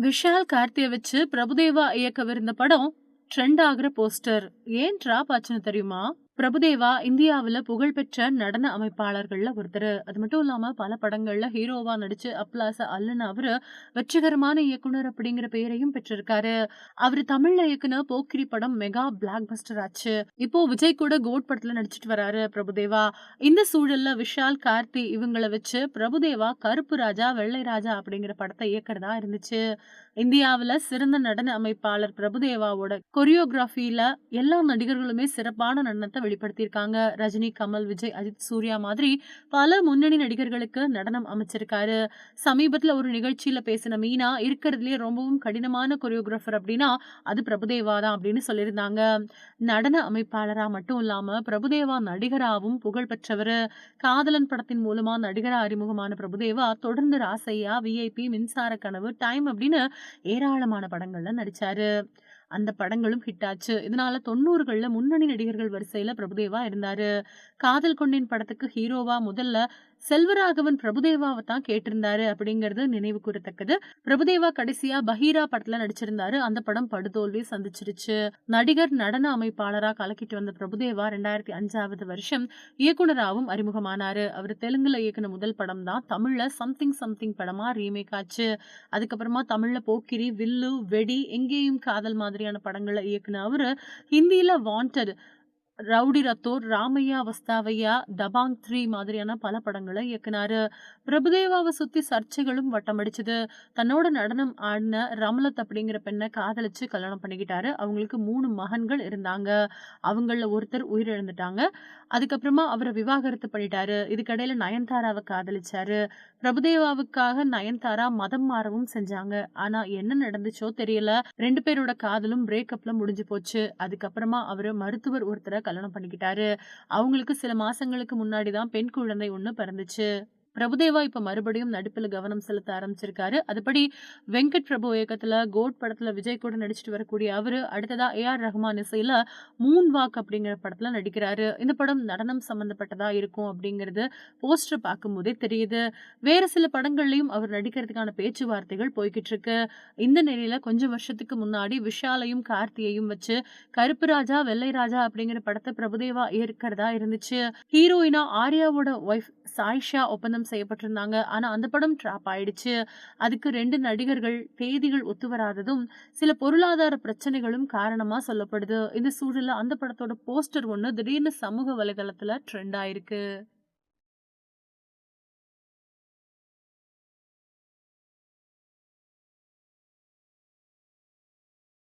விஷால் கார்த்தியை வச்சு பிரபுதேவா இயக்கவிருந்த படம் ட்ரெண்ட் ஆகுற போஸ்டர். ஏன் ட்ராப் ஆச்சுன்னு தெரியுமா? பிரபுதேவா இந்தியாவில் புகழ்பெற்ற நடன அமைப்பாளர்கள்ல ஒருத்தர். அது மட்டும் இல்லாம பல படங்கள்ல ஹீரோவா நடிச்சு அப்லாச அல்லன அவரு வெற்றிகரமான இயக்குனர் அப்படிங்கிற பெயரையும் பெற்றிருக்காரு. அவரு தமிழ்ல இயக்குன போக்கிரி படம் மெகா பிளாக் பஸ்டர் ஆச்சு. இப்போ விஜய் கூட கோட் படத்துல நடிச்சிட்டு வராரு பிரபுதேவா. இந்த சூழல்ல விஷால் கார்த்தி இவங்களை வச்சு பிரபுதேவா கருப்பு ராஜா வெள்ளை ராஜா அப்படிங்கிற படத்தை இயக்கிறதா இருந்துச்சு. இந்தியாவுல சிறந்த நடன அமைப்பாளர் பிரபுதேவாவோட கொரியோகிராஃபில எல்லா நடிகர்களுமே சிறப்பான நடனத்தை வெளிப்படுத்தியிருக்காங்க. ரஜினி கமல் விஜய் அஜித் சூர்யா மாதிரி பல முன்னணி நடிகர்களுக்கு நடனம் அமைச்சிருக்காரு. சமீபத்தில் ஒரு நிகழ்ச்சியில் பேசின மீனா இருக்கிறதுலே ரொம்பவும் கடினமான கொரியோகிராஃபர் அப்படின்னா அது பிரபுதேவா தான் அப்படின்னு சொல்லியிருந்தாங்க. நடன அமைப்பாளராக மட்டும் இல்லாமல் பிரபுதேவா நடிகராகவும் புகழ் பெற்றவர். காதலன் படத்தின் மூலமாக நடிகரா அறிமுகமான பிரபுதேவா தொடர்ந்து ராசையா விஐபி மின்சார கனவு டைம் அப்படின்னு ஏராளமான படங்கள்ல நடிச்சாரு. அந்த படங்களும் ஹிட் ஆச்சு. இதனால தொண்ணூறுகளில் முன்னணி நடிகர்கள் வரிசையில் பிரபுதேவா இருந்தாரு. காதல் கொண்டேன் படத்துக்கு ஹீரோவா முதல்ல செல்வராகவன் பிரபுதேவாவை தான் கேட்டிருந்தாரு அப்படிங்கிறது நினைவு கூறத்தக்கது. பிரபுதேவா கடைசியா பஹீரா படத்துல நடிச்சிருந்தாரு. அந்த படம் படுதோல்வி சந்திச்சிருச்சு. நடிகர் நடன அமைப்பாளரா கலக்கிட்டு வந்த பிரபுதேவா ரெண்டாயிரத்தி அஞ்சாவது வருஷம் இயக்குனராகவும் அறிமுகமானாரு. அவர் தெலுங்குல இயக்குன முதல் படம் தான். தமிழ்ல சம்திங் சம்திங் படமா ரீமேக் ஆச்சு. அதுக்கப்புறமா தமிழ்ல போக்கிரி வில்லு வெடி எங்கேயும் காதல் மாதிரியான படங்களை இயக்குன அவரு ஹிந்தியில wanted rowdy Rathore Ramaiya Vastavaiya Dabangg three மாதிரியான பல படங்களை இயக்குனாரு. பிரபுதேவாவை சுத்தி சர்ச்சைகளும் வட்டமடிச்சது. தன்னோட நடனம் ஆடின ரமலத் அப்படிங்கிற பெண்ணை காதலிச்சு கல்யாணம் பண்ணிக்கிட்டாரு. அவங்களுக்கு மூணு மகன்கள் இருந்தாங்க. அவங்கள ஒருத்தர் உயிரிழந்துட்டாங்க. அதுக்கப்புறமா அவரை விவாகரத்து பண்ணிட்டாரு. இதுக்கடையில நயன்தாராவை காதலிச்சாரு. பிரபுதேவாவுக்காக நயன்தாரா மதம் மாறவும் செஞ்சாங்க. ஆனா என்ன நடந்துச்சோ தெரியல. ரெண்டு பேரோட காதலும் பிரேக்கப்ல முடிஞ்சு போச்சு. அதுக்கப்புறமா அவரு மருத்துவர் ஒருத்தரை கல்யாணம் பண்ணிக்கிட்டாரு. அவங்களுக்கு சில மாசங்களுக்கு முன்னாடி தான் பெண் குழந்தை ஒன்று பிறந்துச்சு. பிரபுதேவா இப்ப மறுபடியும் நடிப்புல கவனம் செலுத்த ஆரம்பிச்சிருக்காரு. அதுபடி வெங்கட் பிரபு இயக்கத்துல கோட் படத்துல விஜய் கூட நடிச்சிட்டு வரக்கூடிய அவரு அடுத்ததா ஏ ஆர் ரஹ்மான் இசையில மூன் வாக் அப்படிங்கிற படத்துல நடிக்கிறாரு. இந்த படம் நடனம் சம்பந்தப்பட்டதா இருக்கும் அப்படிங்கிறது போஸ்டர் பார்க்கும் போதே தெரியுது. வேற சில படங்கள்லயும் அவர் நடிக்கிறதுக்கான பேச்சுவார்த்தைகள் போய்கிட்டு இருக்கு இந்த நிலையில கொஞ்சம் வருஷத்துக்கு முன்னாடி விஷாலையும் கார்த்தியையும் வச்சு கருப்பு ராஜா வெள்ளை ராஜா அப்படிங்கிற படத்தை பிரபுதேவா ஏற்கிறதா இருந்துச்சு. ஹீரோயினா ஆர்யாவோட ஒய்ஃப் சாய்ஷா ஒப்பந்தம் செய்யப்பட்டிருந்தாங்க. ஆனா அந்த படம் ட்ராப் ஆயிடுச்சு. அதுக்கு ரெண்டு நடிகர்கள் தேதிகள் ஒத்து வராததும் சில பொருளாதார பிரச்சனைகளும் காரணமா சொல்லப்படுது. இந்த சூழலில் அந்த படத்தோட போஸ்டர் ஒண்ணு திடீர்னு சமூக வலைதளத்துல ட்ரெண்ட் ஆயிருக்கு.